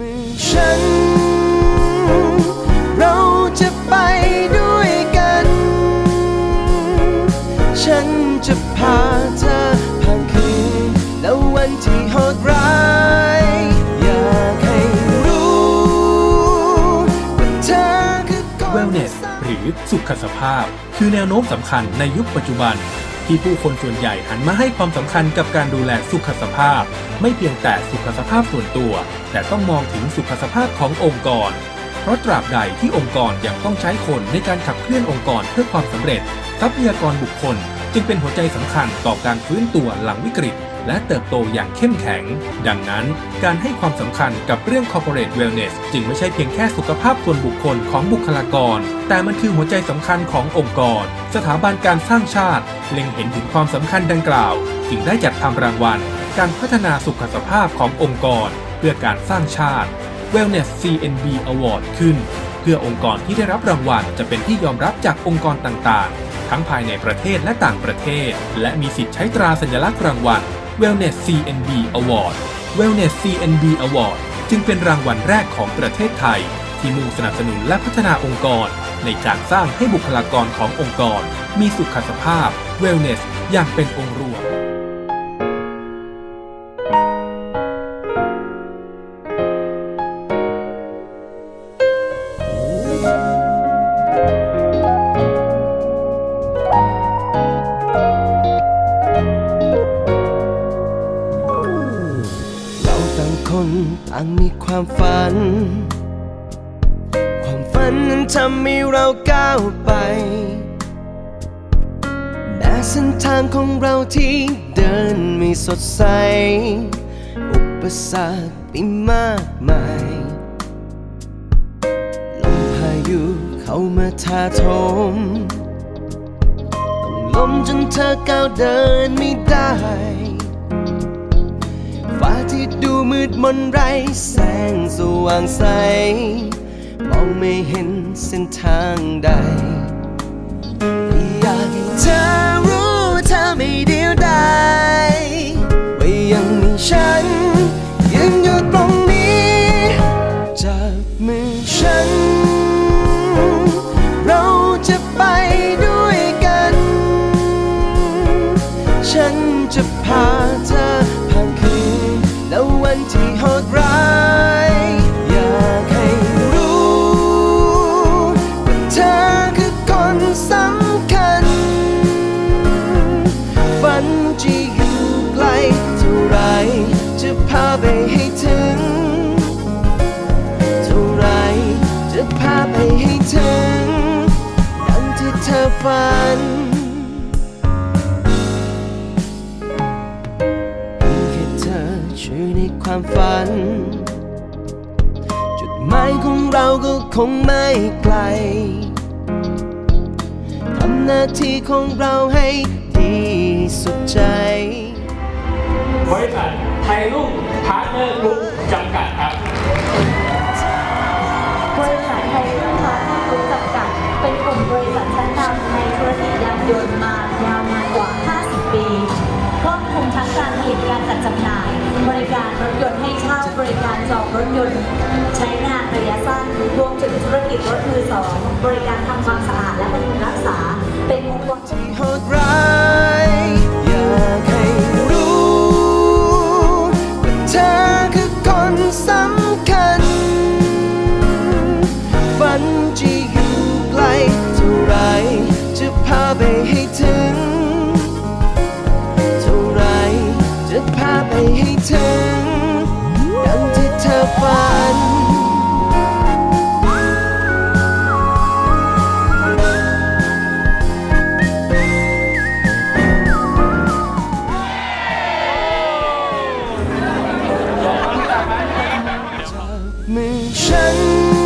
มือฉัน เราจะไปด้วยกัน ฉันจะพาเธอผ่านคืนแล้ววันที่โหดร้ายอยากให้รู้ว่าเธอคือคน Wellness หรือสุขสภาพ คือแนวโน้มสำคัญในยุคปัจจุบัน ที่ผู้คนส่วนใหญ่หันมาให้ความสำคัญกับการดูแลสุขสภาพ ไม่เพียงแต่สุขสภาพส่วนตัว แต่ต้องมองถึงสุขสภาพขององค์กร เพราะตราบใดที่องค์กรยังต้องใช้คนในการขับเคลื่อนองค์กรเพื่อความสำเร็จ ทรัพยากรบุคคล จึงเป็นหัวใจสำคัญต่อการฟื้นตัวหลังวิกฤต และเติบโตอย่างเข้มแข็ง ดังนั้น การให้ความสำคัญกับเรื่อง corporate wellness จึงไม่ใช่เพียงแค่สุขภาพส่วนบุคคลของบุคลากร แต่มันคือหัวใจสำคัญขององค์กร สถาบันการสร้างชาติ เล็งเห็นถึงความสำคัญดังกล่าว จึงได้จัดทำรางวัล การพัฒนาสุขสภาพขององค์กร เพื่อการสร้างชาติ Wellness CNB Award ขึ้น เพื่อองค์กรที่ได้รับรางวัลจะเป็นที่ยอมรับจากองค์กรต่างๆ ทั้งภายในประเทศและต่างประเทศ และมีสิทธิ์ใช้ตราสัญลักษณ์รางวัล Wellness CNB Award Wellness CNB Award จึงเป็นรางวัลแรกของประเทศไทย ที่มุ่งสนับสนุนและพัฒนาองค์กร ในการสร้างให้บุคลากรขององค์กร มีสุขสภาพ Wellness อย่างเป็นองค์รวม คนต่างมีความฝัน ความฝันนั้นทำให้เราก้าวไปแม้เส้นทางของเราที่เดินไม่สดใส อุปสรรคมีมากมายลมพายุเข้ามาทาโถมต้องล้มจนเธอก้าวเดินไม่ได้ มนไรแสงสว่างใส มองไม่เห็นเส้นทางใด อยากให้เธอรู้เธอไม่เดียวดายว่ายังมีฉัน ยืนอยู่ตรงนี้จับมือฉัน เราจะไปด้วยกัน ฉันจะพา ฝันเพีแค่เธอช่วยในความฝัน จุดหมายของเราก็คงไม่ไกลทำหน้าที่ของเราให้ดีสุดใจบริษัทไทยรุ่งพาร์ทเนอร์กรุ๊ปจำกัดครับ นต์ใช้งานระยะสั้นรวมถึงธุรกิจรถมือสองบริการทำความสะอาดและบำรุงรักษา เป็นองค์กรที่โหดร้ายอยากให้รู้ว่าเธอคือคนสำคัญ ฝันจะอยู่ไกลเท่าไรจะพาไปให้ถึง เท่าไรจะพาไปให้ถึง ฝันจับมือฉัน